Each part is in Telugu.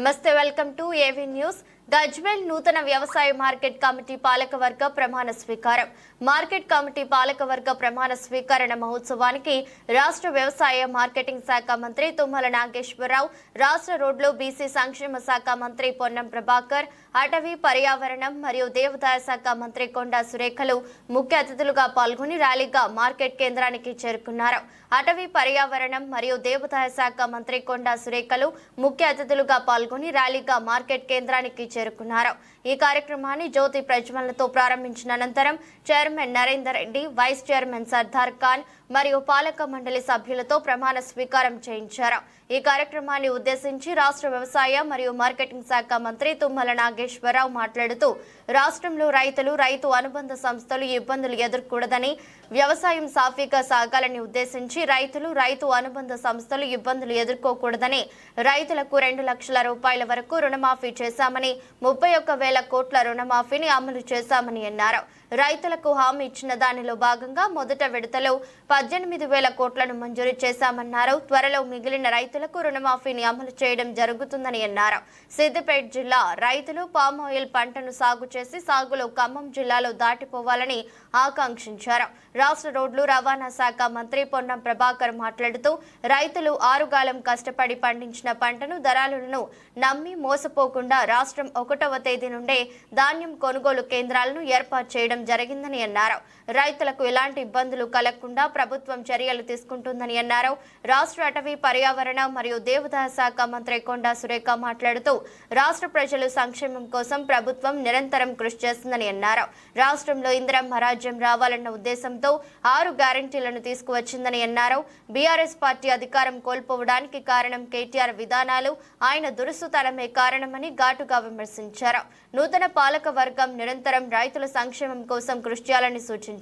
నమస్తే welcome to AV news. Gajwel నూతన వ్యవసాయ మార్కెట్ కమిటీ పాలకవర్గ ప్రమాణ స్వీకారం. మార్కెట్ కమిటీ పాలకవర్గ ప్రమాణ స్వీకరణ మహోత్సవానికి రాష్ట్ర వ్యవసాయ మార్కెటింగ్ శాఖ మంత్రి తుమ్మల నాగేశ్వరరావు రాష్ట్ర రోడ్లు బీసీ సంక్షేమ శాఖ మంత్రి పొన్నం ప్రభాకర్ అటవీ పర్యావరణం మరియు దేవాదాయ శాఖ మంత్రి కొండా సురేఖలు ముఖ్య అతిథులుగా పాల్గొని ర్యాలీగా మార్కెట్ కేంద్రానికి చేరుకున్నారు. అటవీ పర్యావరణం మరియు దేవాదాయ శాఖ మంత్రి కొండా సురేఖలు ముఖ్య అతిథులుగా పాల్గొని ర్యాలీగా మార్కెట్ కేంద్రానికి చేరుకున్నారు. ఈ కార్యక్రమాన్ని జ్యోతి ప్రజ్వలనతో ప్రారంభించిన అనంతరం chairman Narender Reddy vice chairman Sardar Khan మరియు పాలక మండలి సభ్యులతో ప్రమాణ స్వీకారం చేయించారు. ఈ కార్యక్రమాన్ని ఉద్దేశించి రాష్ట్ర వ్యవసాయ మరియు మార్కెటింగ్ శాఖ మంత్రి తుమ్మల నాగేశ్వరరావు మాట్లాడుతూ రాష్ట్రంలో రైతులు రైతు అనుబంధ సంస్థలు ఇబ్బందులు ఎదుర్కూడదని వ్యవసాయం సాఫీగా సాగాలని ఉద్దేశించి రైతులు రైతు అనుబంధ సంస్థలు ఇబ్బందులు ఎదుర్కోకూడదని రైతులకు రెండు లక్షల రూపాయల వరకు రుణమాఫీ చేశామని ముప్పై ఒక్క వేల కోట్ల రుణమాఫీని అమలు చేశామని అన్నారు. రైతులకు హామీ ఇచ్చిన దానిలో భాగంగా మొదట విడతలో పద్దెనిమిది వేల కోట్లను మంజూరు చేశామన్నారు. త్వరలో మిగిలిన రైతులకు రుణమాఫీని అమలు చేయడం జరుగుతుందని అన్నారు. సిద్దిపేట జిల్లా రైతులు పామ్ ఆయిల్ పంటను సాగు చేసి సాగులో ఖమ్మం జిల్లాలో దాటిపోవాలని ఆకాంక్షించారు. రాష్ట్ర రోడ్లు రవాణా శాఖ మంత్రి పొన్నం ప్రభాకర్ మాట్లాడుతూ రైతులు ఆరుగాలం కష్టపడి పండించిన పంటను ధరలను నమ్మి మోసపోకుండా రాష్ట్రం ఒకటవ తేదీ నుండే ధాన్యం కొనుగోలు కేంద్రాలను ఏర్పాటు చేయడం జరిగిందని అన్నారు. రైతులకు ఎలాంటి ఇబ్బందులు కలగకుండా ప్రభుత్వం చర్యలు తీసుకుంటుందని అన్నారు. రాష్ట్ర అటవీ పర్యావరణ మరియు దేవదాయ శాఖ మంత్రి కొండా సురేఖ మాట్లాడుతూ రాష్ట్ర ప్రజలు సంక్షేమం కోసం ప్రభుత్వం నిరంతరం కృషి చేస్తుందని అన్నారు. రాష్ట్రంలో ఇందిరమ్మ రాజ్యం రావాలన్న ఉద్దేశంతో ఆరు గ్యారంటీలను తీసుకువచ్చిందని అన్నారు. బీఆర్ఎస్ పార్టీ అధికారం కోల్పోవడానికి కారణం కేటీఆర్ విధానాలు ఆయన దురుసుతనమే కారణమని ఘాటుగా విమర్శించారు. నూతన పాలక వర్గం నిరంతరం రైతుల సంక్షేమం కోసం కృషి చేయాలని సూచించారు.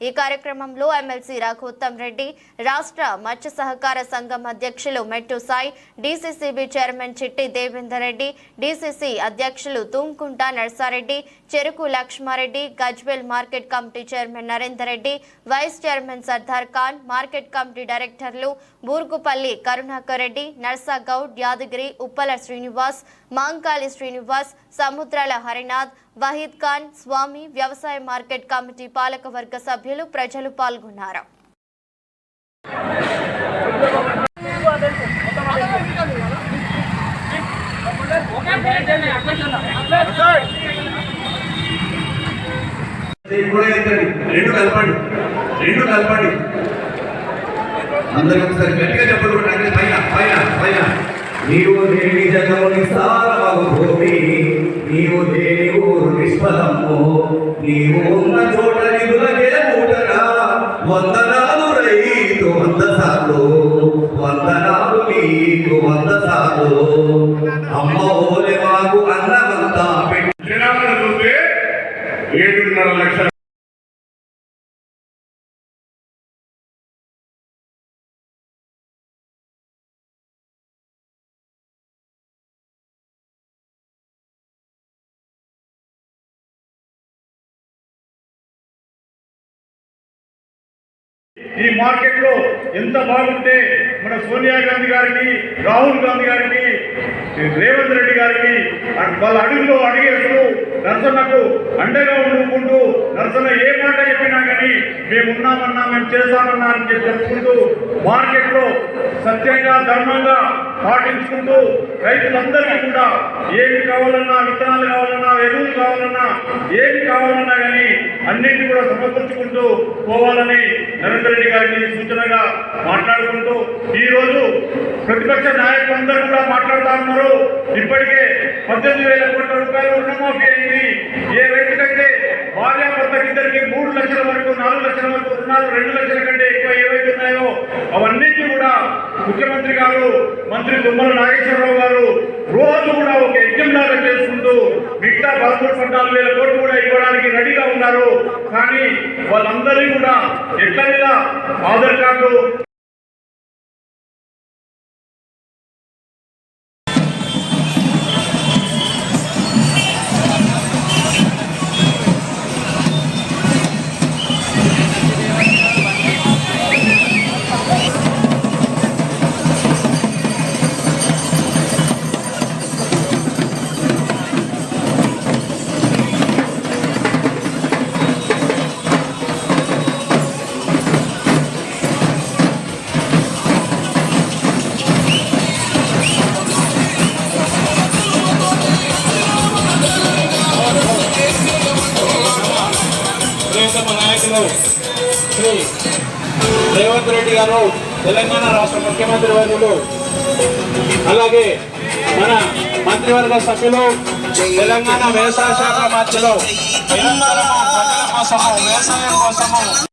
ఈ కార్యక్రమంలో ఎమ్మెల్సీ రఘుత్తమ్ రెడ్డి రాష్ట్ర మత్స్య సహకార సంఘం అధ్యక్షులు మెట్టు సాయి డీసీసీబీ చైర్మన్ చిట్టి దేవేందర్ రెడ్డి డీసీసీ అధ్యక్షులు Tunkunta Narsareddy Cheruku Laxmareddy Gajwel market committee chairman Narender Reddy vice chairman Sardar Khan market committee డైరెక్టర్లు బూర్గుపల్లి కరుణాకర్ రెడ్డి నర్సా గౌడ్ యాదగిరి ఉప్పల శ్రీనివాస్ మాంకాళి శ్రీనివాస్ సముద్రాల హరినాథ్ వహీద్ ఖాన్ స్వామి వ్యవసాయ మార్కెట్ కమిటీ పాలకవర్గ సభ్యులు ప్రజలు పాల్గొన్నారు. ఇది రెండు కలపండి. రెండు కలపండి. అందరికి ఒకసారి గట్టిగా చెప్పండి. పైన పైన పైన. నీవు దేని జగముని సారమగు భూమి? నీవు దేని ఊరు నిష్ఫలము? నీవు ఉన్న చోట నిధులకే మూటగా వందనాలు రైతు వంద సార్లు ఈ మార్కెట్లో ఎంత బాగుంటే మన సోనియా గాంధీ గారిని రాహుల్ గాంధీ గారిని రేవంత్ రెడ్డి గారిని వాళ్ళ అడుగులో అడిగేస్తూ నరసన్నకు అండగా ఉండుకుంటూ నరసన్న ఏ మాట చెప్పినా కానీ మేము ఉన్నామన్నా మేము చేస్తామన్నా అని చెప్పి చెప్పుకుంటూ మార్కెట్లో సత్యంగా ధర్మంగా పాటించుకుంటూ రైతులందరికీ కూడా ఏమి కావాలన్నా విత్తనాలు కావాలన్నా ఎరువులు కావాలన్నా ఏమి కావాలన్నా కానీ అన్నింటినీ కూడా సమకూర్చుకుంటూ పోవాలని నరేంద్ర రెడ్డి గారికి సూచనగా మాట్లాడుకుంటూ ఈ రోజు ప్రతిపక్ష నాయకులందరూ కూడా మాట్లాడుతా ఉన్నారు. ఇప్పటికే పద్దెనిమిది వేల కోట్ల రూపాయలు రుణమాఫీ అయింది. ఏ రైతుకైతే భార్యాభర్తకి ఇద్దరికి మూడు లక్షల వరకు నాలుగు లక్షల వరకు రుణాలు రెండు లక్షల కంటే ఎక్కువ ఏవైతే ఉన్నాయో అవన్నీ కూడా ముఖ్యమంత్రి గారు మంత్రి తుమ్మల నాగేశ్వరరావు గారు రోజు కూడా ఒక యజ్ఞంలాగా చేసుకుంటూ మిగతా పదమూడు పద్నాలుగు వేల కోట్లు కూడా ఇవ్వడానికి రెడీగా ఉన్నారు కానీ వాళ్ళందరినీ కూడా ఎట్లా ఆధార్ కార్డు వర్యులు శ్రీ రేవంత్ రెడ్డి గారు తెలంగాణ రాష్ట్ర ముఖ్యమంత్రి వర్యులు. అలాగే మన మంత్రివర్గ సభ్యులు తెలంగాణ వ్యవసాయ శాఖ మధ్యలో వ్యవసాయం కోసము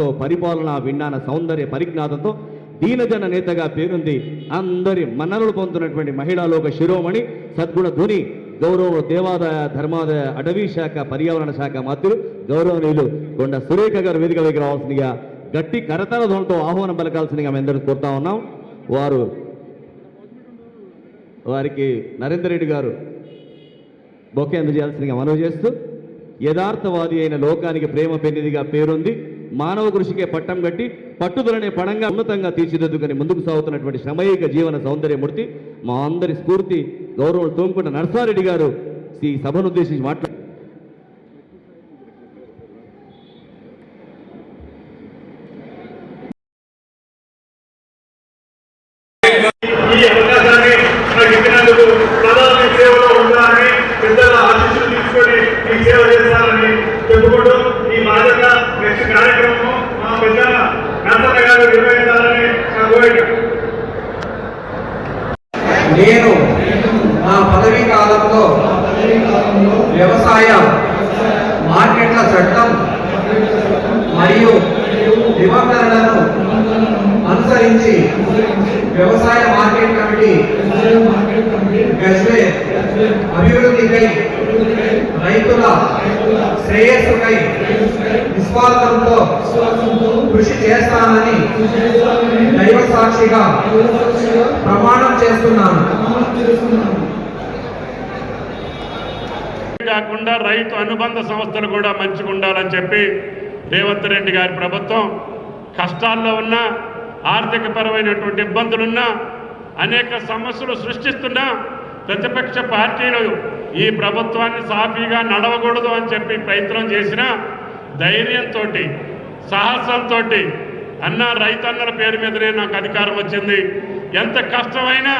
తో పరిపాలన విన్నాన సౌందర్య పరిజ్ఞాతంతో దీనజన నేతగా పేరుంది అందరి మన్ననలు పొందుతున్నటువంటి మహిళాలోక శిరోమణి సద్గుణ ధ్వని గౌరవ దేవాదాయ ధర్మాదాయ అటవీ శాఖ పర్యావరణ శాఖ మంత్రులు గౌరవనీయులు కొండ సురేఖ గారు వేదిక దగ్గర రావాల్సిందిగా గట్టి కరతల ధ్వనితో ఆహ్వానం పలకాల్సిందిగా మేము కోరుతా ఉన్నాం. వారు వారికి నరేందర్ రెడ్డి గారు బొకే అందజేయాల్సిందిగా మనవి చేస్తూ యథార్థవాది అయిన లోకానికి ప్రేమ పెన్నిదిగా పేరుంది. మానవ కృషికే పట్టం కట్టి పట్టుదలనే పడంగా ఉన్నతంగా తీర్చిదిద్దుకుని ముందుకు సాగుతున్నటువంటి శ్రమయిక జీవన సౌందర్యమూర్తి మా అందరి స్ఫూర్తి గౌరవం తోముకుంట నర్సారెడ్డి గారు ఈ సభను ఉద్దేశించి మాట్లాడు ఈ అవకాశాన్ని నాకు ఇచ్చినందుకు ప్రధాన సేవలో ఉండాలని పెద్దల ఆశీస్సులు తీసుకొని ఈ సేవ చేస్తారని చెప్పుకుంటూ ఈ బాధ్యత నెక్స్ట్ కార్యక్రమం మా పెద్దల నర్సన్న గారు నిర్వహించాలని నా కోరిక నేను నా పదవీ కాలంలో వ్యవసాయ మార్కెట్ల చట్టం మరియు నిబంధనలను అనుసరించి వ్యవసాయ మార్కెట్ కమిటీ గజ్వే అభివృద్ధికై రైతుల శ్రేయస్సుకై విశ్వాసంతో కృషి చేస్తానని దైవ సాక్షిగా ప్రమాణం చేస్తున్నాను. కాకుండా రైతు అనుబంధ సంస్థలు కూడా మంచిగా ఉండాలని చెప్పి రేవంత్ రెడ్డి గారి ప్రభుత్వం కష్టాల్లో ఉన్న ఆర్థిక పరమైనటువంటి ఇబ్బందులున్నా అనేక సమస్యలు సృష్టిస్తున్నా ప్రతిపక్ష పార్టీలు ఈ ప్రభుత్వాన్ని సాఫీగా నడవకూడదు అని చెప్పి ప్రయత్నం చేసిన ధైర్యంతో సాహసంతో అన్న రైతన్నల పేరు మీదనే నాకు అధికారం వచ్చింది. ఎంత కష్టమైనా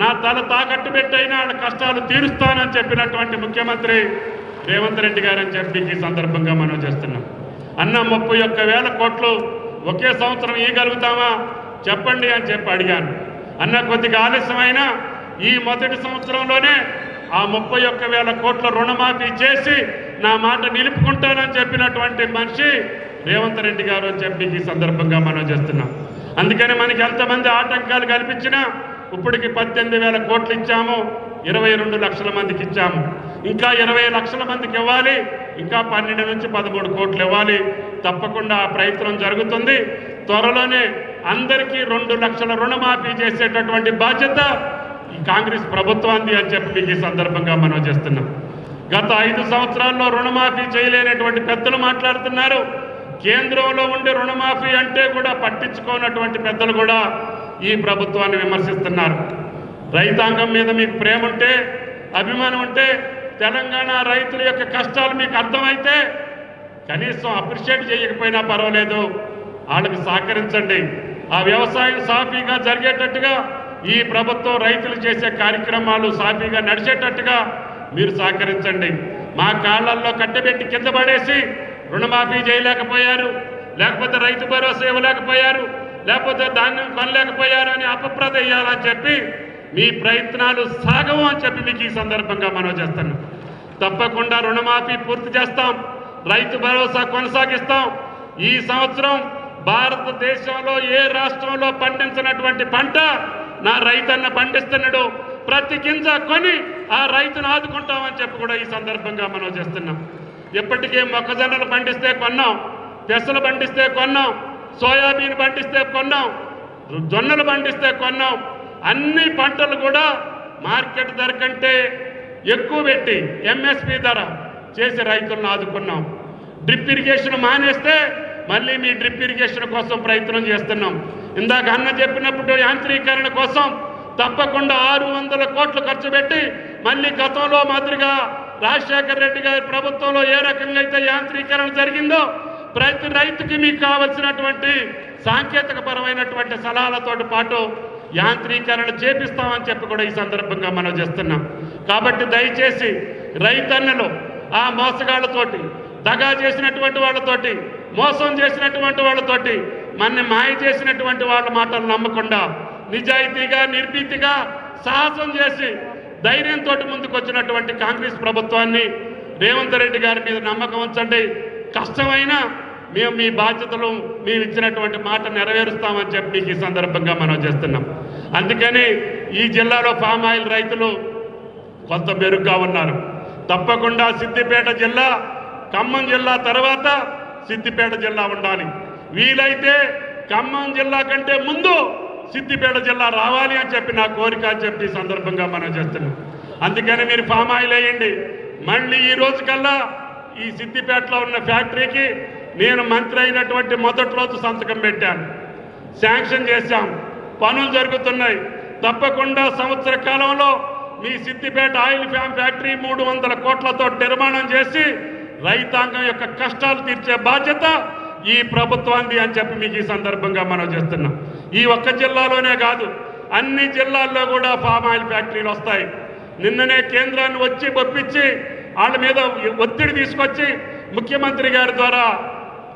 నా తల తాకట్టు పెట్టైనా వాళ్ళ కష్టాలు తీరుస్తానని చెప్పినటువంటి ముఖ్యమంత్రి రేవంత్ రెడ్డి గారు అని చెప్పి ఈ సందర్భంగా మనం చేస్తున్నాం. అన్న ముప్పై ఒక్క వేల కోట్లు ఒకే సంవత్సరం ఇవ్వగలుగుతామా చెప్పండి అని చెప్పి అడిగాను. అన్న కొద్దిగా ఆలస్యమైనా ఈ మొదటి సంవత్సరంలోనే ఆ ముప్పై ఒక్క వేల కోట్ల రుణమాఫీ చేసి నా మాట నిలుపుకుంటానని చెప్పినటువంటి మనిషి రేవంత్ రెడ్డి గారు అని చెప్పి ఈ సందర్భంగా మనం చేస్తున్నాం. అందుకని మనకి ఎంతమంది ఆటంకాలు కల్పించినా ఇప్పటికి పద్దెనిమిది వేల కోట్లు ఇచ్చాము ఇరవై రెండు లక్షల మందికి ఇచ్చాము. ఇంకా ఇరవై లక్షల మందికి ఇవ్వాలి ఇంకా పన్నెండు నుంచి పదమూడు కోట్లు ఇవ్వాలి. తప్పకుండా ఆ ప్రయత్నం జరుగుతుంది. త్వరలోనే అందరికీ రెండు లక్షల రుణమాఫీ చేసేటటువంటి బాధ్యత ఈ కాంగ్రెస్ ప్రభుత్వాన్ని అని చెప్పి మీకు ఈ సందర్భంగా మనం చేస్తున్నాం. గత ఐదు సంవత్సరాల్లో రుణమాఫీ చేయలేనటువంటి పెద్దలు మాట్లాడుతున్నారు. కేంద్రంలో ఉండే రుణమాఫీ అంటే కూడా పట్టించుకోనటువంటి పెద్దలు కూడా ఈ ప్రభుత్వాన్ని విమర్శిస్తున్నారు. రైతాంగం మీద మీకు ప్రేమ ఉంటే అభిమానం ఉంటే తెలంగాణ రైతుల యొక్క కష్టాలు మీకు అర్థమైతే కనీసం అప్రిషియేట్ చేయకపోయినా పర్వాలేదు. వాళ్ళకి సహకరించండి. ఆ వ్యవసాయం సాఫీగా జరిగేటట్టుగా ఈ ప్రభుత్వం రైతులు చేసే కార్యక్రమాలు సాఫీగా నడిచేటట్టుగా మీరు సహకరించండి. మా కాళ్ళల్లో కట్టబెట్టి కింద పడేసి రుణమాఫీ చేయలేకపోయారు. లేకపోతే రైతు భరోసా ఇవ్వలేకపోయారు. లేకపోతే ధాన్యం కొనలేకపోయారు అని అపప్రద వేయాలని చెప్పి మీ ప్రయత్నాలు సాగవు అని చెప్పి మీకు ఈ సందర్భంగా మనం చేస్తాను. తప్పకుండా రుణమాఫీ పూర్తి చేస్తాం. రైతు భరోసా కొనసాగిస్తాం. ఈ సంవత్సరం భారతదేశంలో ఏ రాష్ట్రంలో పండించినటువంటి పంట నా రైతన్న పండిస్తున్నాడు. ప్రతి గింజ కొని ఆ రైతును ఆదుకుంటామని చెప్పి కూడా ఈ సందర్భంగా మనం చేస్తున్నాం. ఇప్పటికే మొక్కజొన్నలు పండిస్తే కొన్నాం పెసలు పండిస్తే కొన్నాం సోయాబీన్ పండిస్తే కొన్నాం జొన్నలు పండిస్తే కొన్నాం. అన్ని పంటలు కూడా మార్కెట్ ధర కంటే ఎక్కువ పెట్టి ఎంఎస్పి ధర చేసి రైతులను ఆదుకున్నాం. డ్రిప్ ఇరిగేషన్ మానేస్తే మళ్ళీ మీ డ్రిప్ ఇరిగేషన్ కోసం ప్రయత్నం చేస్తున్నాం. ఇందాక అన్న చెప్పినప్పుడు యాంత్రీకరణ కోసం తప్పకుండా ఆరు వందల కోట్లు ఖర్చు పెట్టి మళ్ళీ గతంలో మాదిరిగా రాజశేఖర రెడ్డి గారి ప్రభుత్వంలో ఏ రకంగా అయితే యాంత్రీకరణ జరిగిందో ప్రతి రైతుకి మీకు కావలసినటువంటి సాంకేతిక పరమైనటువంటి సలహాలతో పాటు యాంత్రీకరణ చేపిస్తామని చెప్పి కూడా ఈ సందర్భంగా మనం చేస్తున్నాం. కాబట్టి దయచేసి రైతన్నలు ఆ మోసగాళ్ళతోటి దగా చేసినటువంటి వాళ్ళతోటి మోసం చేసినటువంటి వాళ్ళతోటి మన మాయ చేసినటువంటి వాళ్ళ మాటలు నమ్మకుండా నిజాయితీగా నిర్భీతిగా సాహసం చేసి ధైర్యంతో ముందుకు వచ్చినటువంటి కాంగ్రెస్ ప్రభుత్వాన్ని రేవంత్ రెడ్డి గారి మీద నమ్మకం ఉంచండి. కష్టమైనా మేము మీ బాధ్యతలు మేము ఇచ్చినటువంటి మాట నెరవేరుస్తామని చెప్పి మీకు ఈ సందర్భంగా మనం చేస్తున్నాం. అందుకని ఈ జిల్లాలో పామ్ ఆయిల్ రైతులు కొంత మెరుగ్గా ఉన్నారు. తప్పకుండా సిద్దిపేట జిల్లా ఖమ్మం జిల్లా తర్వాత సిద్దిపేట జిల్లా ఉండాలి. వీలైతే ఖమ్మం జిల్లా కంటే ముందు సిద్దిపేట జిల్లా రావాలి అని చెప్పి నా కోరిక అని చెప్పి ఈ సందర్భంగా మనం చేస్తున్నాం. అందుకని మీరు ఫామ్ ఆయిల్ వేయండి. మళ్ళీ ఈ రోజు కల్లా ఈ సిద్దిపేటలో ఉన్న ఫ్యాక్టరీకి నేను మంత్రి అయినటువంటి మొదటి రోజు సంతకం పెట్టాను. శాంక్షన్ చేశాం. పనులు జరుగుతున్నాయి. తప్పకుండా సంవత్సర కాలంలో మీ సిద్దిపేట ఆయిల్ ఫ్యామ్ ఫ్యాక్టరీ మూడు వందల కోట్లతో నిర్మాణం చేసి రైతాంగం యొక్క కష్టాలు తీర్చే బాధ్యత ఈ ప్రభుత్వాన్ని అని చెప్పి మీకు ఈ సందర్భంగా మనం చేస్తున్నాం. ఈ ఒక్క జిల్లాలోనే కాదు అన్ని జిల్లాల్లో కూడా ఫామ్ ఆయిల్ ఫ్యాక్టరీలు వస్తాయి. నిన్ననే కేంద్రాన్ని వచ్చి ఒప్పించి వాళ్ళ మీద ఒత్తిడి తీసుకొచ్చి ముఖ్యమంత్రి గారి ద్వారా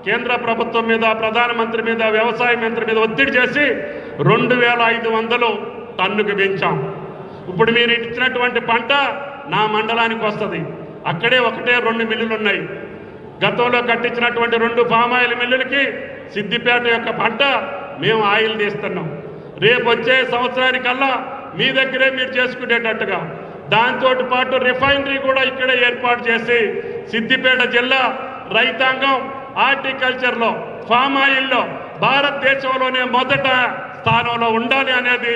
కేంద్ర ప్రభుత్వం మీద ప్రధానమంత్రి మీద వ్యవసాయ మంత్రి మీద ఒత్తిడి చేసి రెండు వేల ఐదు వందలు టన్నుకు పెంచాం. ఇప్పుడు మీరు ఇచ్చినటువంటి పంట నా మండలానికి వస్తుంది. అక్కడే ఒకటే రెండు మిల్లులు ఉన్నాయి. గతంలో కట్టించినటువంటి రెండు ఫామ్ ఆయిల్ మిల్లులకి సిద్దిపేట యొక్క పంట మేము ఆయిల్ తీస్తున్నాం. రేపు వచ్చే సంవత్సరానికల్లా మీ దగ్గరే మీరు చేసుకునేటట్టుగా. దాంతో పాటు రిఫైనరీ కూడా ఇక్కడే ఏర్పాటు చేసి సిద్దిపేట జిల్లా రైతాంగం హార్టికల్చర్లో ఫామ్ ఆయిల్లో భారతదేశంలోనే మొదట స్థానంలో ఉండాలి అనేది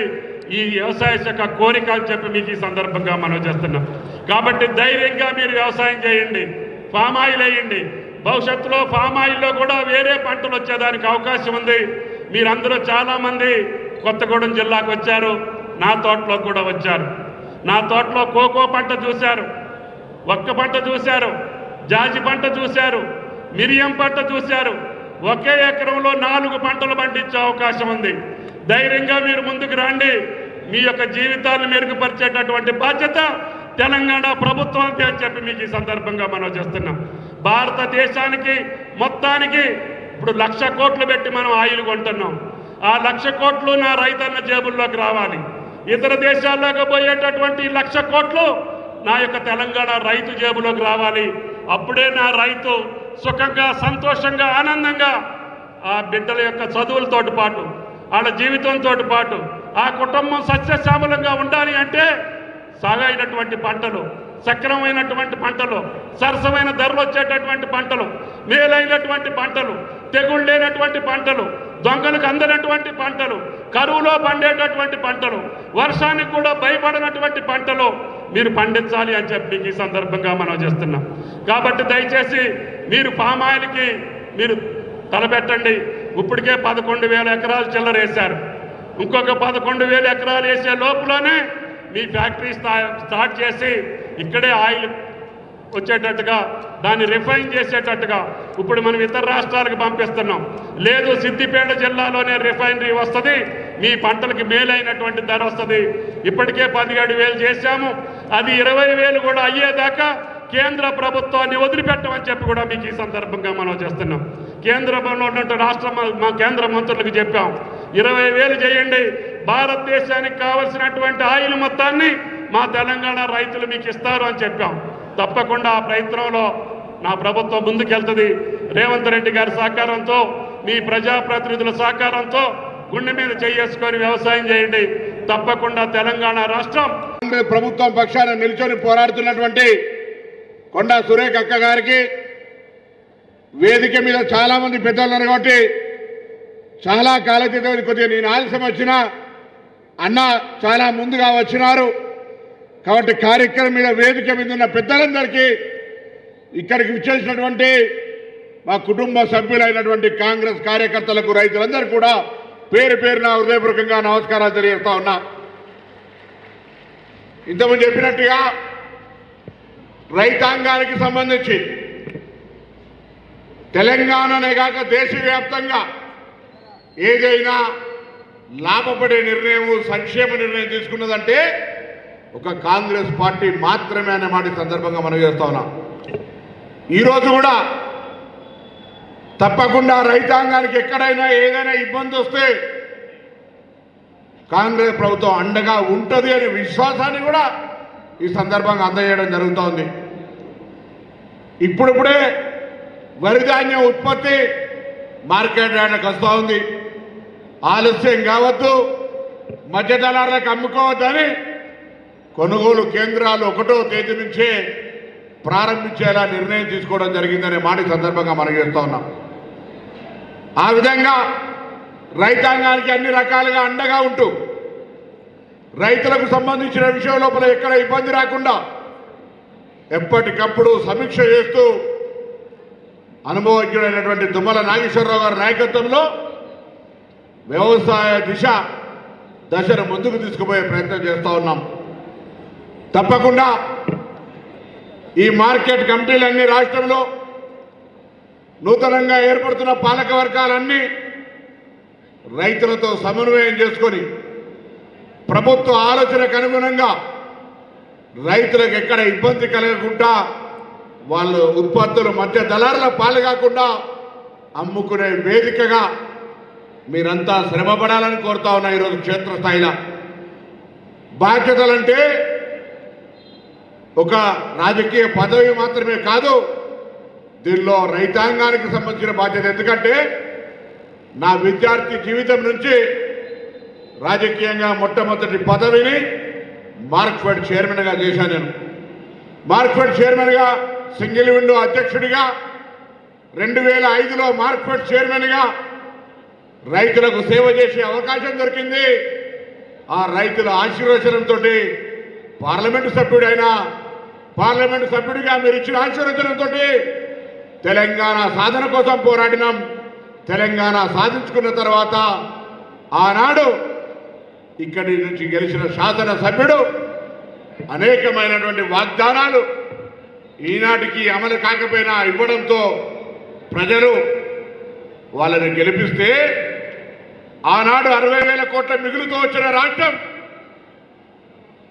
ఈ వ్యవసాయ శాఖ కోరిక అని చెప్పి మీకు ఈ సందర్భంగా మనం చేస్తున్నాం. కాబట్టి ధైర్యంగా మీరు వ్యవసాయం చేయండి. ఫామ్ ఆయిల్ వేయండి. భవిష్యత్తులో ఫామ్ ఆయిల్లో కూడా వేరే పంటలు వచ్చేదానికి అవకాశం ఉంది. మీరందరూ చాలామంది కొత్తగూడెం జిల్లాకు వచ్చారు. నా తోటలో కూడా వచ్చారు. నా తోటలో కోకో పంట చూశారు. ఒక్క పంట చూశారు. జాజి పంట చూశారు. మిరియం పంట చూశారు. ఒకే ఎకరంలో నాలుగు పంటలు పండించే అవకాశం ఉంది. ధైర్యంగా మీరు ముందుకు రండి. మీ యొక్క జీవితాలను మెరుగుపరిచేటటువంటి బాధ్యత తెలంగాణ ప్రభుత్వానికి అని చెప్పి మీకు ఈ సందర్భంగా మనం చేస్తున్నాం. భారతదేశానికి మొత్తానికి ఇప్పుడు లక్ష కోట్లు పెట్టి మనం ఆయిల్ కొంటున్నాం. ఆ లక్ష కోట్లు నా రైతన్న జేబుల్లోకి రావాలి. ఇతర దేశాల్లోకి పోయేటటువంటి లక్ష కోట్లు నా యొక్క తెలంగాణ రైతు జేబులోకి రావాలి. అప్పుడే నా రైతు సుఖంగా సంతోషంగా ఆనందంగా ఆ బిడ్డల యొక్క చదువులతో పాటు వాళ్ళ జీవితంతో పాటు ఆ కుటుంబం సస్యశ్యామలంగా ఉండాలి అంటే సాగైనటువంటి పంటలు సక్రమైనటువంటి పంటలు సరసమైన ధరలు వచ్చేటటువంటి పంటలు మేలైనటువంటి పంటలు తెగుళ్ళు లేనటువంటి పంటలు దొంగలకు అందనటువంటి పంటలు కరువులో పండేటటువంటి పంటలు వర్షానికి కూడా భయపడినటువంటి పంటలు మీరు పండించాలి అని చెప్పి ఈ సందర్భంగా మనం చేస్తున్నాం. కాబట్టి దయచేసి మీరు పామాయిల్కి మీరు తలపెట్టండి. ఇప్పటికే పదకొండు వేల ఎకరాలు చిల్లర వేశారు. ఇంకొక పదకొండు వేల ఎకరాలు వేసే లోపలనే మీ ఫ్యాక్టరీ స్టార్ట్ చేసి ఇక్కడే ఆయిల్ వచ్చేటట్టుగా దాన్ని రిఫైన్ చేసేటట్టుగా ఇప్పుడు మనం ఇతర రాష్ట్రాలకు పంపిస్తున్నాం. లేదు సిద్దిపేట జిల్లాలోనే రిఫైనరీ వస్తుంది మీ పంటలకి మేలైనటువంటి ధర వస్తుంది. ఇప్పటికే పదిహేడు వేలు చేశాము అది ఇరవై వేలు కూడా అయ్యేదాకా కేంద్ర ప్రభుత్వాన్ని వదిలిపెట్టమని చెప్పి కూడా మీకు ఈ సందర్భంగా మనం చేస్తున్నాం. కేంద్రంలో ఉన్నట్టు రాష్ట్ర మా కేంద్ర మంత్రులకు చెప్పాం ఇరవై వేలు చేయండి భారతదేశానికి కావలసినటువంటి ఆయిల్ మొత్తాన్ని మా తెలంగాణ రైతులు మీకు ఇస్తారు అని చెప్పాం. తప్పకుండా ఆ ప్రయత్నంలో నా ప్రభుత్వం ముందుకెళ్తుంది. రేవంత్ రెడ్డి గారి సహకారంతో మీ ప్రజాప్రతినిధుల సహకారంతో గుండె మీద చేసుకొని వ్యవసాయం చేయండి. తప్పకుండా తెలంగాణ రాష్ట్రం ప్రభుత్వం పక్షాన నిల్చొని పోరాడుతున్నటువంటి కొండా సురేఖ అక్క గారికి వేదిక మీద చాలా మంది పెద్దలు ఉన్నారు కాబట్టి చాలా కాలతీతం కొద్దిగా నేను ఆలస్యం వచ్చినా అన్న చాలా ముందుగా వచ్చినారు. కాబట్టి కార్యక్రమం మీద వేదిక మీద ఉన్న పెద్దలందరికీ ఇక్కడికి విచ్చేసినటువంటి మా కుటుంబ సభ్యులైనటువంటి కాంగ్రెస్ కార్యకర్తలకు రైతులందరూ కూడా పేరు పేరున హృదయపూర్వకంగా నమస్కారాలు తెలియజేస్తా ఉన్నా. ఇంతకుముందు చెప్పినట్టుగా రైతాంగానికి సంబంధించి తెలంగాణనే కాక దేశవ్యాప్తంగా ఏదైనా లాభపడే నిర్ణయం సంక్షేమ నిర్ణయం తీసుకున్నదంటే ఒక కాంగ్రెస్ పార్టీ మాత్రమే అనే మాట సందర్భంగా మనం చేస్తా ఉన్నాం. ఈరోజు కూడా తప్పకుండా రైతాంగానికి ఎక్కడైనా ఏదైనా ఇబ్బంది వస్తే కాంగ్రెస్ ప్రభుత్వం అండగా ఉంటుంది అనే విశ్వాసాన్ని కూడా ఈ సందర్భంగా అందజేయడం జరుగుతోంది. ఇప్పుడిప్పుడే వరి ధాన్యం ఉత్పత్తి మార్కెట్ ఆయనకు వస్తూ ఉంది ఆలస్యం కావద్దు. మధ్య దళారులకు అమ్ముకోవద్దని కొనుగోలు కేంద్రాలు ఒకటో తేదీ నుంచే ప్రారంభించేలా నిర్ణయం తీసుకోవడం జరిగిందనే మాట సందర్భంగా మనం చేస్తూ ఉన్నాం. ఆ విధంగా రైతాంగానికి అన్ని రకాలుగా అండగా ఉంటూ రైతులకు సంబంధించిన విషయం లోపల ఎక్కడ ఇబ్బంది రాకుండా ఎప్పటికప్పుడు సమీక్ష చేస్తూ అనుభవజ్ఞుడైనటువంటి దుమ్మల నాగేశ్వరరావు గారి నాయకత్వంలో వ్యవసాయ దిశ దశను ముందుకు తీసుకుపోయే ప్రయత్నం చేస్తూ ఉన్నాం. తప్పకుండా ఈ మార్కెట్ కమిటీలన్నీ రాష్ట్రంలో నూతనంగా ఏర్పడుతున్న పాలక వర్గాలన్నీ రైతులతో సమన్వయం చేసుకొని ప్రభుత్వ ఆలోచనకు అనుగుణంగా రైతులకు ఎక్కడ ఇబ్బంది కలగకుండా వాళ్ళు ఉత్పత్తులు మధ్య దళారుల పాలు కాకుండా అమ్ముకునే వేదికగా మీరంతా శ్రమపడాలని కోరుతా ఉన్నా ఈరోజు క్షేత్రస్థాయిలో. బాధ్యతలంటే ఒక రాజకీయ పదవి మాత్రమే కాదు దీనిలో రైతాంగానికి సంబంధించిన బాధ్యత. ఎందుకంటే నా విద్యార్థి జీవితం నుంచి రాజకీయంగా మొట్టమొదటి పదవిని మార్క్ఫెడ్ చైర్మన్గా చేశాను నేను. మార్క్ఫెడ్ చైర్మన్గా సింగిల్ విండో అధ్యక్షుడిగా రెండు వేల ఐదులో మార్క్ఫెడ్ చైర్మన్గా రైతులకు సేవ చేసే అవకాశం దొరికింది. ఆ రైతుల ఆశీర్వచనంతో పార్లమెంటు సభ్యుడైన పార్లమెంటు సభ్యుడిగా మీరు ఇచ్చిన ఆశీర్వచనంతో తెలంగాణ సాధన కోసం పోరాడినాం. తెలంగాణ సాధించుకున్న తర్వాత ఆనాడు ఇక్కడి నుంచి గెలిచిన శాసనసభ్యుడు అనేకమైనటువంటి వాగ్దానాలు ఈనాటికి అమలు కాకపోయినా ఇవ్వడంతో ప్రజలు వాళ్ళని గెలిపిస్తే ఆనాడు అరవై వేల కోట్ల మిగులుతో వచ్చిన రాష్ట్రం.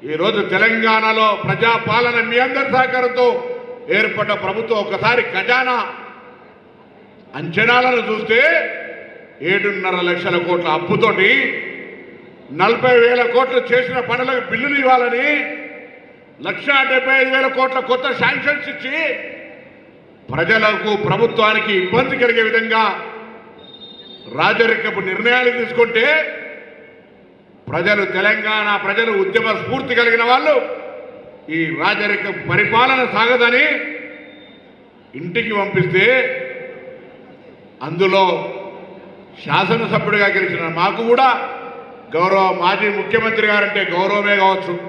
ఈరోజు తెలంగాణలో ప్రజాపాలన మీ అందరి సహకారంతో ఏర్పడ్డ ప్రభుత్వం ఒకసారి ఖజానా అంచనాలను చూస్తే ఏడున్నర లక్షల కోట్ల అప్పుతోటి నలభై వేల కోట్లు చేసిన పనులకు బిల్లులు ఇవ్వాలని లక్ష డెబ్బై ఐదు వేల కోట్ల కొత్త శాంక్షన్స్ ఇచ్చి ప్రజలకు ప్రభుత్వానికి ఇబ్బంది కలిగే విధంగా రాజరికపు నిర్ణయాలు తీసుకుంటే ప్రజలు తెలంగాణ ప్రజలు ఉద్యమ స్ఫూర్తి కలిగిన వాళ్ళు ఈ రాజరిక పరిపాలన సాగదని ఇంటికి పంపిస్తే అందులో శాసనసభ్యుడిగా గెలిచిన మాకు కూడా గౌరవ మాజీ ముఖ్యమంత్రి గారంటే గౌరవమే కావచ్చు.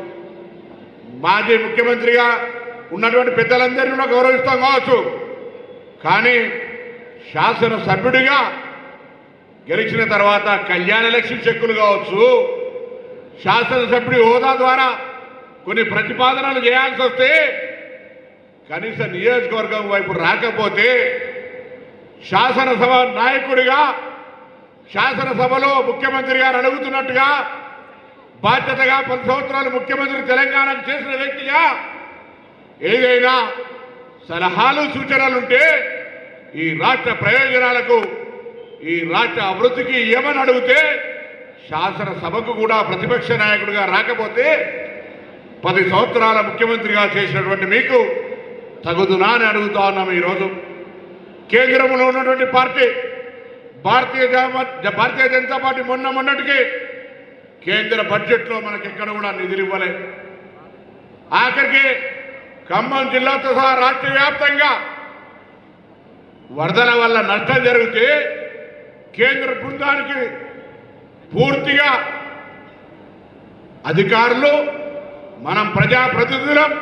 మాజీ ముఖ్యమంత్రిగా ఉన్నటువంటి పెద్దలందరినీ కూడా గౌరవిస్తాం కావచ్చు. కానీ శాసనసభ్యుడిగా గెలిచిన తర్వాత కళ్యాణ లక్ష్మి చెక్కులు కావచ్చు శాసనసభ్యుడి హోదా ద్వారా కొన్ని ప్రతిపాదనలు చేయాల్సి వస్తే కనీస నియోజకవర్గం వైపు రాకపోతే శాసనసభ నాయకుడిగా శాసనసభలో ముఖ్యమంత్రి గారు అడుగుతున్నట్టుగా బాధ్యతగా పది సంవత్సరాలు ముఖ్యమంత్రి తెలంగాణకు చేసిన వ్యక్తిగా ఏదైనా సలహాలు సూచనలుంటే ఈ రాష్ట్ర ప్రయోజనాలకు ఈ రాష్ట్ర అభివృద్ధికి ఏమని అడిగితే శాసనసభకు కూడా ప్రతిపక్ష నాయకుడిగా రాకపోతే పది సంవత్సరాల ముఖ్యమంత్రిగా చేసినటువంటి మీకు తగుదునా అని అడుగుతా ఉన్నాం ఈరోజు. కేంద్రంలో ఉన్నటువంటి పార్టీ భారతీయ జన- భారతీయ జనతా పార్టీ మొన్న మొన్నటికి కేంద్ర బడ్జెట్లో మనకి ఎక్కడ కూడా నిధులు ఇవ్వలే ఆఖరికి ఖమ్మం జిల్లాతో సహా రాష్ట్ర వ్యాప్తంగా వరదల వల్ల నష్టం జరిగితే కేంద్ర బృందానికి పూర్తిగా అధికారులు మనం ప్రజాప్రతినిధులం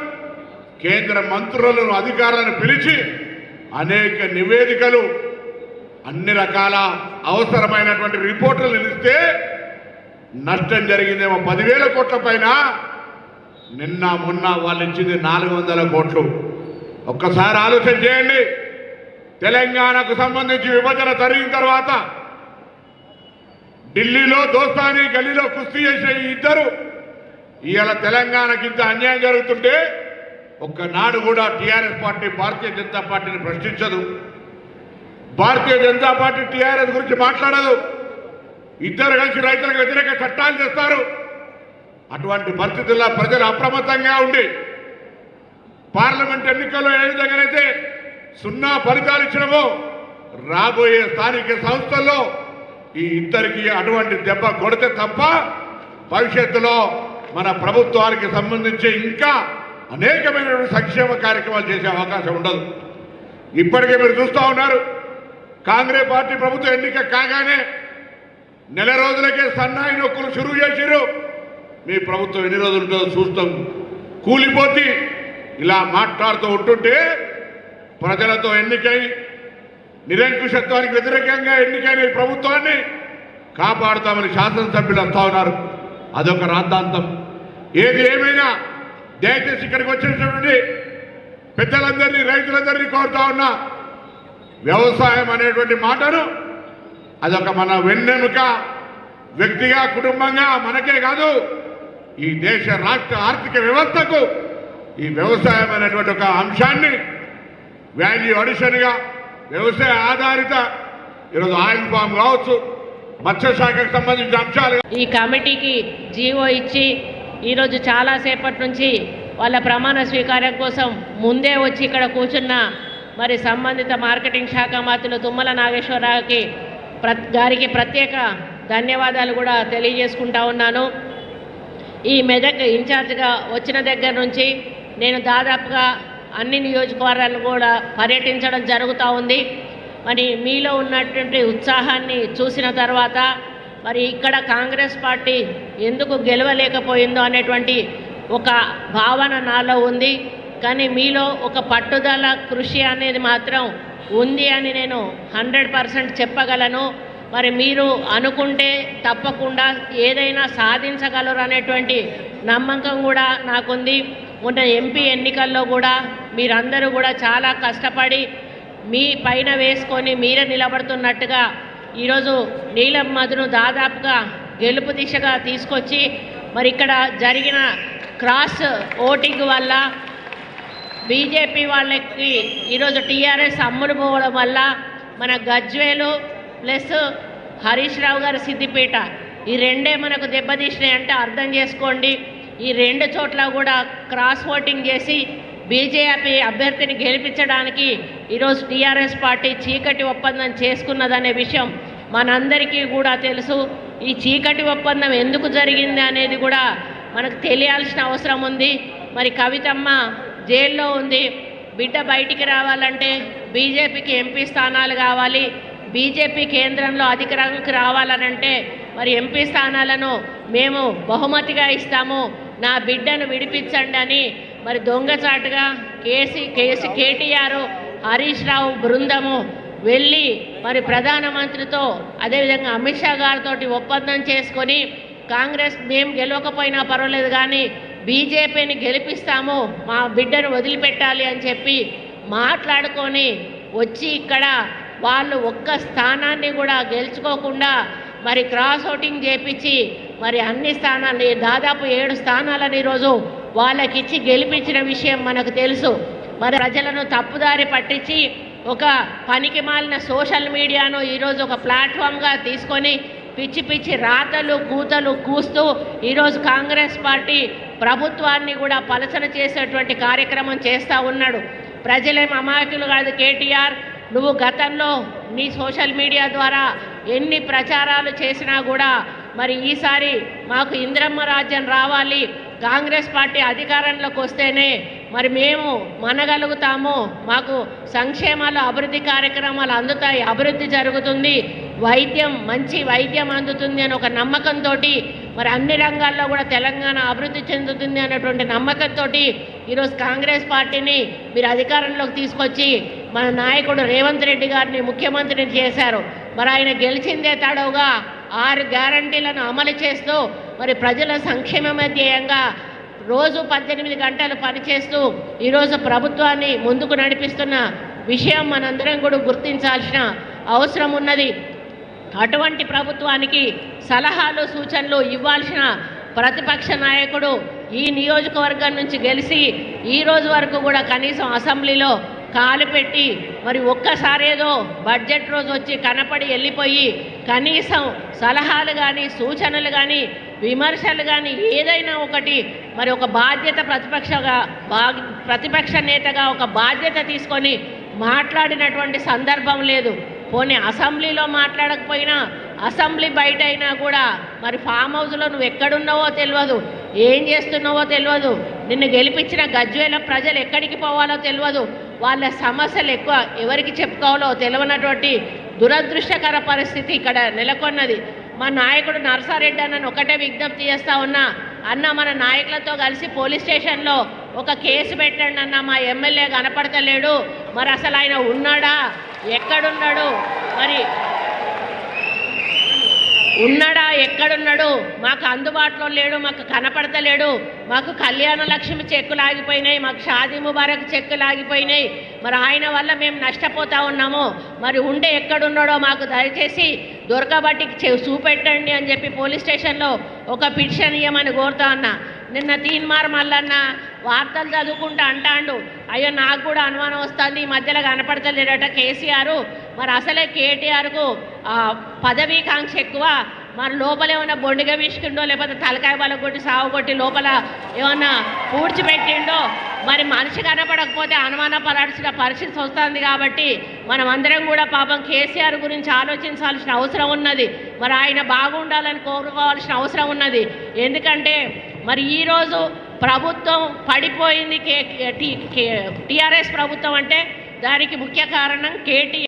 కేంద్ర మంత్రులను అధికారులను పిలిచి అనేక నివేదికలు అన్ని రకాల అవసరమైనటువంటి రిపోర్టులు ఇస్తే నష్టం జరిగిందేమో పదివేల కోట్ల పైన. నిన్న మొన్న వాళ్ళు ఇచ్చింది నాలుగు వందల కోట్లు. ఒక్కసారి ఆలోచన చేయండి. తెలంగాణకు సంబంధించి విభజన జరిగిన తర్వాత ఢిల్లీలో దోస్తాని గల్లీలో కుస్తీ చేసే ఇద్దరు ఇవాళ తెలంగాణకి ఇంత అన్యాయం జరుగుతుంటే ఒక్కనాడు కూడా టీఆర్ఎస్ పార్టీ భారతీయ జనతా పార్టీని ప్రశ్నించదు భారతీయ జనతా పార్టీ టీఆర్ఎస్ గురించి మాట్లాడదు. ఇద్దరు కలిసి రైతులకు వ్యతిరేక చట్టాలు చేస్తారు. అటువంటి పరిస్థితుల్లో ప్రజలు అప్రమత్తంగా ఉండి పార్లమెంట్ ఎన్నికల్లో ఏ విధంగానైతే సున్నా ఫలితాలు ఇచ్చినవో రాబోయే స్థానిక సంస్థల్లో ఈ ఇద్దరికి అటువంటి దెబ్బ కొడితే తప్ప భవిష్యత్తులో మన ప్రభుత్వానికి సంబంధించి ఇంకా అనేకమైనటువంటి సంక్షేమ కార్యక్రమాలు చేసే అవకాశం ఉండదు. ఇప్పటికే మీరు చూస్తూ ఉన్నారు కాంగ్రెస్ పార్టీ ప్రభుత్వం ఎన్నిక కాగానే నెల రోజులకే సన్నాయి నొక్కులు షురువు చేసిరు మీ ప్రభుత్వం ఎన్ని రోజులు ఉంటుందో చూస్తాం. కూలిపోతే ఇలా మాట్లాడుతూ ఉంటుంటే ప్రజలతో ఎన్నికై నిరంకుశత్వానికి వ్యతిరేకంగా ఎన్నికైన ఈ ప్రభుత్వాన్ని కాపాడుతామని శాసనసభ్యులు అంతా ఉన్నారు. అదొక రాద్ధాంతం. ఏది ఏమైనా దయచేసి ఇక్కడికి వచ్చినటువంటి పెద్దలందరినీ రైతులందరినీ కోరుతా ఉన్నా వ్యవసాయం అనేటువంటి మాటను అదొక మన వెన్నెముక వ్యక్తిగా కుటుంబంగా మనకే కాదు ఈ దేశ రాష్ట్ర ఆర్థిక వ్యవస్థకు ఈ వ్యవసాయం అనేటువంటి ఒక అంశాన్ని వాల్యూ అడిషన్గా వ్యవసాయ ఆధారిత ఈరోజు ఆయిల్ ఫామ్ కావచ్చు మత్స్యశాఖకు సంబంధించిన అంశాలు ఈ కమిటీకి జీవో ఇచ్చి ఈరోజు చాలాసేపటి నుంచి వాళ్ళ ప్రమాణ స్వీకారం కోసం ముందే వచ్చి ఇక్కడ కూర్చున్న మరి సంబంధిత మార్కెటింగ్ శాఖ మాతులు తుమ్మల నాగేశ్వరరావుకి ప్ర గారికి ప్రత్యేక ధన్యవాదాలు కూడా తెలియజేసుకుంటా ఉన్నాను. ఈ మెదక్ ఇన్ఛార్జ్గా వచ్చిన దగ్గర నుంచి నేను దాదాపుగా అన్ని నియోజకవర్గాలను కూడా పర్యటించడం జరుగుతూ ఉంది. మరి మీలో ఉన్నటువంటి ఉత్సాహాన్ని చూసిన తర్వాత మరి ఇక్కడ కాంగ్రెస్ పార్టీ ఎందుకు గెలవలేకపోయిందో అనేటువంటి ఒక భావన నాలో ఉంది. కానీ మీలో ఒక పట్టుదల కృషి అనేది మాత్రం ఉంది అని నేను హండ్రెడ్ పర్సెంట్ చెప్పగలను. మరి మీరు అనుకుంటే తప్పకుండా ఏదైనా సాధించగలరు అనేటువంటి నమ్మకం కూడా నాకుంది. మొన్న ఎంపీ ఎన్నికల్లో కూడా మీరందరూ కూడా చాలా కష్టపడి మీ పైన వేసుకొని మీరే నిలబడుతున్నట్టుగా ఈరోజు నీలం మధును దాదాపుగా గెలుపు దిశగా తీసుకొచ్చి మరి ఇక్కడ జరిగిన క్రాస్ ఓటింగ్ వల్ల బీజేపీ వాళ్ళకి ఈరోజు టీఆర్ఎస్ అమ్ముడు పోవడం వల్ల మన గజ్వేలు ప్లస్ హరీష్ రావు గారి సిద్దిపేట ఈ రెండే మనకు దెబ్బతీసినాయి అంటే అర్థం చేసుకోండి. ఈ రెండు చోట్ల కూడా క్రాస్ ఓటింగ్ చేసి బీజేపీ అభ్యర్థిని గెలిపించడానికి ఈరోజు టీఆర్ఎస్ పార్టీ చీకటి ఒప్పందం చేసుకున్నదనే విషయం మనందరికీ కూడా తెలుసు. ఈ చీకటి ఒప్పందం ఎందుకు జరిగింది అనేది కూడా మనకు తెలియాల్సిన అవసరం ఉంది. మరి కవితమ్మ జైల్లో ఉంది. బిడ్డ బయటికి రావాలంటే బీజేపీకి ఎంపీ స్థానాలు కావాలి. బీజేపీ కేంద్రంలో అధికారంలోకి రావాలనంటే మరి ఎంపీ స్థానాలను మేము బహుమతిగా ఇస్తాము. నా బిడ్డను విడిపించండి అని మరి దొంగచాటుగా KC KC KTR Harish Rao బృందము వెళ్ళి మరి ప్రధానమంత్రితో అదేవిధంగా అమిత్ షా గారితో ఒప్పందం చేసుకొని కాంగ్రెస్ మేము గెలవకపోయినా పర్వాలేదు కానీ బీజేపీని గెలిపిస్తాము మా బిడ్డను వదిలిపెట్టాలి అని చెప్పి మాట్లాడుకొని వచ్చి ఇక్కడ వాళ్ళు ఒక్క స్థానాన్ని కూడా గెలుచుకోకుండా మరి క్రాస్ ఓటింగ్ చేపించి మరి అన్ని స్థానాలు దాదాపు ఏడు స్థానాలను ఈరోజు వాళ్ళకిచ్చి గెలిపించిన విషయం మనకు తెలుసు. మరి ప్రజలను తప్పుదారి పట్టించి ఒక పనికి మాలిన సోషల్ మీడియాను ఈరోజు ఒక ప్లాట్ఫామ్గా తీసుకొని పిచ్చి పిచ్చి రాతలు కూతలు కూస్తూ ఈరోజు కాంగ్రెస్ పార్టీ ప్రభుత్వాన్ని కూడా పలసన చేసేటువంటి కార్యక్రమం చేస్తూ ఉన్నాడు. ప్రజలేం అమాయకులు కాదు కేటీఆర్. నువ్వు గతంలో నీ సోషల్ మీడియా ద్వారా ఎన్ని ప్రచారాలు చేసినా కూడా మరి ఈసారి మాకు ఇంద్రమ్మ రాజ్యం రావాలి. కాంగ్రెస్ పార్టీ అధికారంలోకి వస్తేనే మరి మేము మనగలుగుతాము. మాకు సంక్షేమాలు అభివృద్ధి కార్యక్రమాలు అందుతాయి. అభివృద్ధి జరుగుతుంది. వైద్యం మంచి వైద్యం అందుతుంది అని ఒక నమ్మకంతో మరి అన్ని రంగాల్లో కూడా తెలంగాణ అభివృద్ధి చెందుతుంది అనేటువంటి నమ్మకంతో ఈరోజు కాంగ్రెస్ పార్టీని మీరు అధికారంలోకి తీసుకొచ్చి మన నాయకుడు రేవంత్ రెడ్డి గారిని ముఖ్యమంత్రిని చేశారు. మరి ఆయన గెలిచిందే తడవుగా ఆరు గ్యారంటీలను అమలు చేస్తూ మరి ప్రజల సంక్షేమమే ధ్యేయంగా రోజు పద్దెనిమిది గంటలు పనిచేస్తూ ఈరోజు ప్రభుత్వాన్ని ముందుకు నడిపిస్తున్న విషయం మనందరం కూడా గుర్తించాల్సిన అవసరం ఉన్నది. అటువంటి ప్రభుత్వానికి సలహాలు సూచనలు ఇవ్వాల్సిన ప్రతిపక్ష నాయకుడు ఈ నియోజకవర్గం నుంచి గెలిచి ఈ రోజు వరకు కూడా కనీసం అసెంబ్లీలో కాలు పెట్టి మరి ఒక్కసారి ఏదో బడ్జెట్ రోజు వచ్చి కనపడి వెళ్ళిపోయి కనీసం సలహాలు కానీ సూచనలు కానీ విమర్శలు కానీ ఏదైనా ఒకటి మరి ఒక బాధ్యత ప్రతిపక్షగా బా ప్రతిపక్ష నేతగా ఒక బాధ్యత తీసుకొని మాట్లాడినటువంటి సందర్భం లేదు. పోనీ అసెంబ్లీలో మాట్లాడకపోయినా అసెంబ్లీ బయట అయినా కూడా మరి ఫామ్ హౌస్లో నువ్వు ఎక్కడున్నావో తెలియదు ఏం చేస్తున్నావో తెలియదు నిన్ను గెలిపించిన గజ్వేల ప్రజలు ఎక్కడికి పోవాలో తెలియదు వాళ్ళ సమస్యలు ఎక్కువ ఎవరికి చెప్పుకోవాలో తెలియనటువంటి దురదృష్టకర పరిస్థితి ఇక్కడ నెలకొన్నది. మా నాయకుడు నరసారెడ్డి అన్నను ఒకటే విజ్ఞప్తి చేస్తా ఉన్నా అన్న మన నాయకులతో కలిసి పోలీస్ స్టేషన్లో ఒక కేసు పెట్టండి అన్న మా ఎమ్మెల్యే కనపడతలేడు. మరి అసలు ఆయన ఉన్నాడా? ఎక్కడున్నాడు? మరి ఉన్నాడా ఎక్కడున్నాడు? మాకు అందుబాటులో లేడు మాకు కనపడతలేడు. మాకు కళ్యాణ లక్ష్మి చెక్కులు ఆగిపోయినాయి మాకు షాదీ ముబారక్ చెక్కులు ఆగిపోయినాయి మరి ఆయన వల్ల మేము నష్టపోతా ఉన్నాము. మరి ఉండే ఎక్కడున్నాడో మాకు దయచేసి దొరకబట్టికి చె- చూపెట్టండి అని చెప్పి పోలీస్ స్టేషన్లో ఒక పిటిషన్ ఇవ్వమని కోరుతా ఉన్నా. నిన్న తీన్మార్ మల్లన్న వార్తలు చదువుకుంటా అంటాండు. అయ్యో నాకు కూడా అనుమానం వస్తుంది. ఈ మధ్యలో కనపడతలేడట కేసీఆర్. మరి అసలే కేటీఆర్కు పదవీకాంక్ష ఎక్కువ. మరి లోపల ఏమైనా బొండిగా విసుకుండో లేకపోతే తలకాయ బల కొట్టి సాగు కొట్టి లోపల ఏమన్నా పూడ్చిపెట్టిండో? మరి మనిషి కనపడకపోతే అనుమాన పరాల్సిన పరిస్థితి వస్తుంది కాబట్టి మనం అందరం కూడా పాపం కేసీఆర్ గురించి ఆలోచించాల్సిన అవసరం ఉన్నది. మరి ఆయన బాగుండాలని కోరుకోవాల్సిన అవసరం ఉన్నది. ఎందుకంటే మరి ఈరోజు ప్రభుత్వం పడిపోయింది కే టీఆర్ఎస్ ప్రభుత్వం అంటే దానికి ముఖ్య కారణం కేటీ